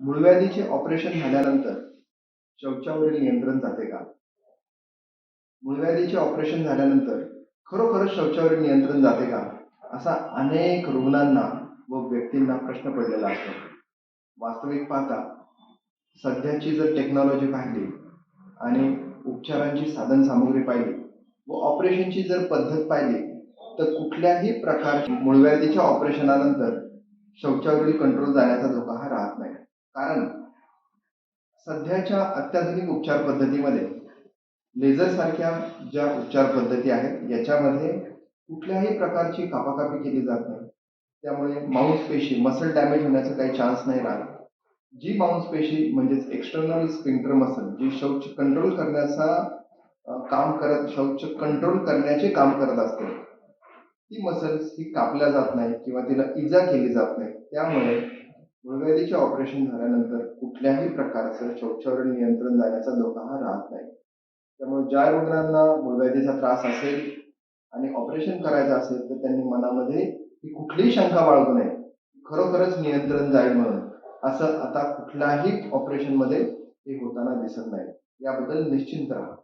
मूळव्याधीचे operation झाल्यानंतर शौचावरील नियंत्रण जाते का? मूळव्याधीचे ऑपरेशन झाल्यानंतर खरोखरच शौचावरील नियंत्रण जाते का? असा अनेक रुग्णांना व व्यक्तींना प्रश्न पडलेला असतो. वास्तविक पाहता सध्याची जर टेक्नॉलॉजी पाहिली आणि उपचारांची साधन सामग्री पाहिली व ऑपरेशनची जर पद्धत पाहिली तर कुठल्याही प्रकारची मूळव्याधीच्या ऑपरेशनानंतर शौचावरील कंट्रोल जाण्याचा धोका हा राहत नाही. कारण सध्याच्या अत्याधुनिक उपचार पद्धतीमध्ये लेझर सारख्या ज्या उपचार पद्धती आहेत याच्यामध्ये कुठल्याही प्रकारची कापाकापी केली जात नाही. त्यामुळे मांसपेशी मसल डॅमेज होण्याचा काही चान्स नाही राहत. जी मांसपेशी म्हणजेच एक्सटर्नल स्पिंक्टर मसल जी शौच कंट्रोल करण्याचा काम करत शौच कंट्रोल करण्याचे काम करत असते ती मसल्स ही कापल्या जात नाही किंवा तिला इजा केली जात नाही त्यामुळे मूळव्याधीचे ऑपरेशन झाल्यानंतर कुठल्याही प्रकारचं शौचावरील नियंत्रण जाण्याचा धोका हा राहत नाही. त्यामुळे ज्या रुग्णांना मूळव्याधीचा त्रास असेल आणि ऑपरेशन करायचं असेल तर त्यांनी मनामध्ये ही कुठलीही शंका बाळगू नये. खरोखरच नियंत्रण जाईल म्हणून. असं आता कुठल्याही ऑपरेशनमध्ये हे होताना दिसत नाही. याबद्दल निश्चिंत राहा.